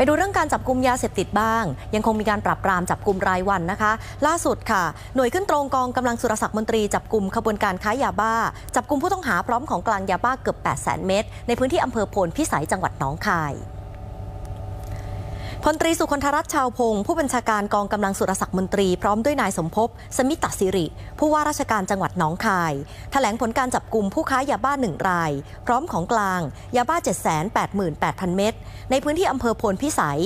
ไปดูเรื่องการจับกลุ่มยาเสพติดบ้าง ยังคงมีการปรับปรามจับกลุ่มรายวันนะคะ ล่าสุดค่ะ หน่วยขึ้นตรงกองกำลังสุรศักดิ์มนตรีจับกลุ่มขบวนการค้ายาบ้า จับกลุ่มผู้ต้องหาพร้อมของกลางยาบ้าเกือบ 8 0 0 0 0เม็ดในพื้นที่อำเภอโพนพิสัยจังหวัดหนองคาย พลตรีสุคนธรัตน์ชาวพงศ์ผู้บัญชาการกองกำลังสุรศักดิ์มนตรีพร้อมด้วยนายสมภพสมิตสิริ ผู้ว่าราชการจังหวัดหนองคายแถลงผลการจับกลุ่มผู้ค้ายาบ้าหนึ่งราย พร้อมของกลางยาบ้า 788,000 เม็ดในพื้นที่อำเภอโพนพิสัย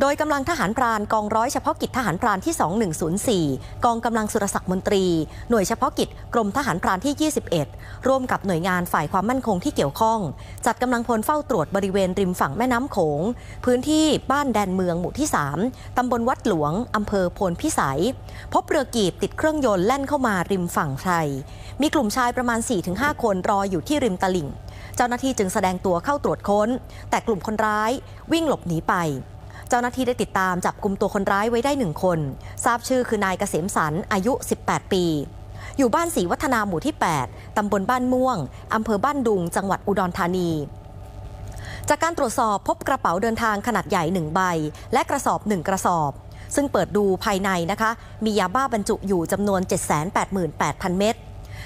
โดยกำลังทหารพรานกองร้อยเฉพาะกิจทหารพรานที่ 2104 กองกำลังสุรศักดิ์มนตรี หน่วยเฉพาะกิจกรมทหารพรานที่ 21 ร่วมกับหน่วยงานฝ่ายความมั่นคงที่เกี่ยวข้อง จัดกำลังพลเฝ้าตรวจบริเวณริมฝั่งแม่น้ำโขง พื้นที่บ้านแดนเมืองหมู่ที่ 3 ตำบลวัดหลวง อำเภอโพนพิสัย พบเรือกีบติดเครื่องยนต์แล่นเข้ามาริมฝั่งไทย มีกลุ่มชายประมาณ 4-5 คนรออยู่ที่ริมตลิ่ง เจ้าหน้าที่จึงแสดงตัวเข้าตรวจค้น แต่กลุ่มคนร้ายวิ่งหลบหนีไป จ้าหน้าที่ได้ติดตามจับกลุ่มตัวคนร้ายไว้ได้หนึ่งคน ทราบชื่อคือนายเกษมสันอายุ 18 ปี อยู่บ้านศรีวัฒนาหมู่ที่ 8 ตำบลบ้านม่วง อำเภอบ้านดุง จังหวัดอุดรธานี จากการตรวจสอบพบกระเป๋าเดินทางขนาดใหญ่1ใบ และกระสอบ1กระสอบ ซึ่งเปิดดูภายในนะคะ มียาบ้าบรรจุอยู่จำนวน 788,000 เม็ด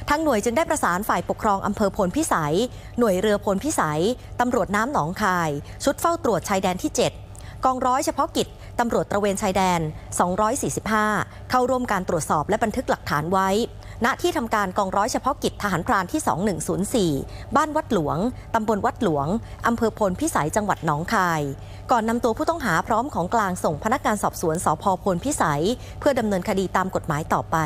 ทางหน่วยจึงได้ประสานฝ่ายปกครองอำเภอพลพิสัย หน่วยเรือพลพิสัย ตำรวจน้ำหนองคาย ชุดเฝ้าตรวจชายแดนที่ 7 กองร้อยเฉพาะกิจตำรวจตระเวนชายแดน 245 เข้าร่วมการตรวจสอบและบันทึกหลักฐานไว้ ณ ที่ทำการกองร้อยเฉพาะกิจทหารพรานที่ 2104 บ้านวัดหลวง ตำบลวัดหลวง อำเภอพลพิสัยจังหวัดหนองคาย ก่อนนำตัวผู้ต้องหาพร้อมของกลางส่งพนักงานสอบสวนสพพลพิสัย เพื่อดำเนินคดีตามกฎหมายต่อไป